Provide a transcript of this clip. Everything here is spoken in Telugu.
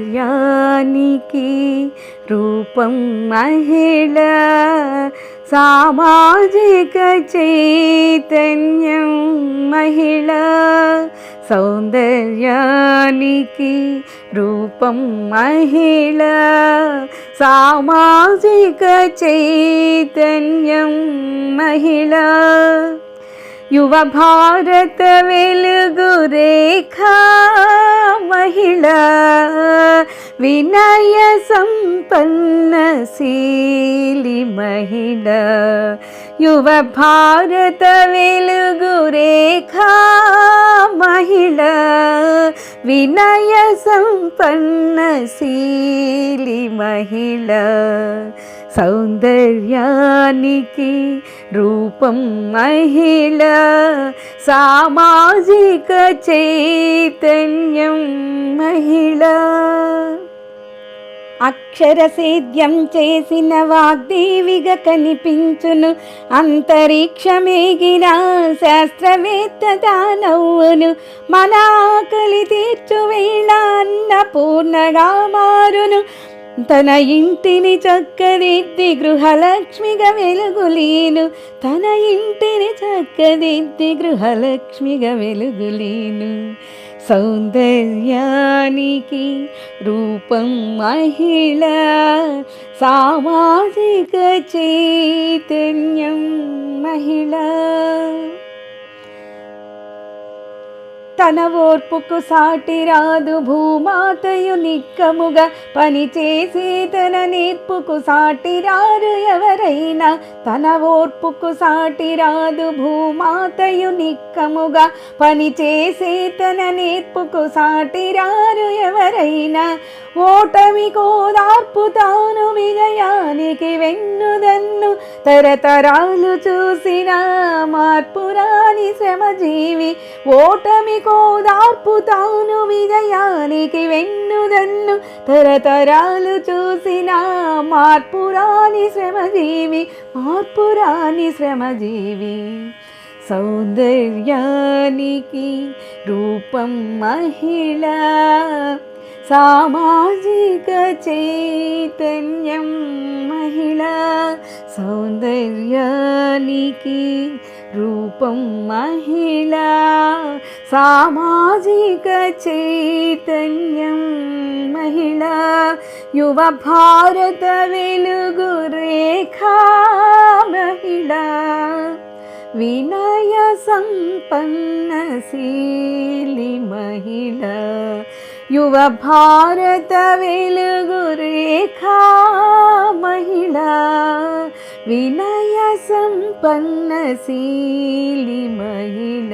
కళ్యాణికి రూపం మహిళ సామాజిక చైతన్యం మహిళ. సౌందర్యానికి రూపం మహిళ సామాజిక చైతన్యం మహిళ. యువ భారత వెలుగు రేఖ సంపన్నశీలి మహిళ యువ భారత వెలుగు రేఖ మహిళ వినయ సంపన్నశీలి మహిళ సౌందర్యానికి రూపం మహిళ సామాజిక చైతన్యం మహిళ. అక్షర సేద్యం చేసిన వాగ్దేవిగా కనిపించును. అంతరిక్షమేగిన శాస్త్రవేత్త దానవును మన ఆకలి తీర్చు వేళ అన్నపూర్ణగా మారును. తన ఇంటిని చక్కదిద్ది గృహలక్ష్మిగా వెలుగులీను. తన ఇంటిని చక్కదిద్ది గృహలక్ష్మిగా వెలుగులీను. సౌందర్యానికి రూపం మహిళ సామాజిక చైతన్యం మహిళ తన ఓర్పుకు సాటి రాదు భూమాతయు నిక్కముగా. పనిచేసి తన నేర్పుకు సాటి రారు ఎవరైనా. తన ఓర్పుకు సాటి రాదు భూమాతయు నిక్కముగా. పనిచేసి తన నేర్పుకు సాటి రారు ఎవరైనా. ఓటమి కోదార్పు తాను విజయానికి వెన్నుదన్ను తరతరాలు చూసిన మార్పురాని శ్రమజీవి. ఓటమి కోదార్పు తాను విజయానికి వెన్నుదన్ను తరతరాలు చూసిన మార్పురాని శ్రమజీవి. మార్పురాని శ్రమజీవి. సౌందర్యానికి రూపం మహిళ. సామాజిక చైతన్యం మహిళ సౌందర్యానికి రూపం మహిళ సామాజిక చైతన్యం మహిళ యువ భారత వెలుగు రేఖా మహిళ వినయ సంపన్నశీలి మహిళ యువ భారత వెలుగు రేఖా మహిళ వినయ సంపన్న శీలి మహిళ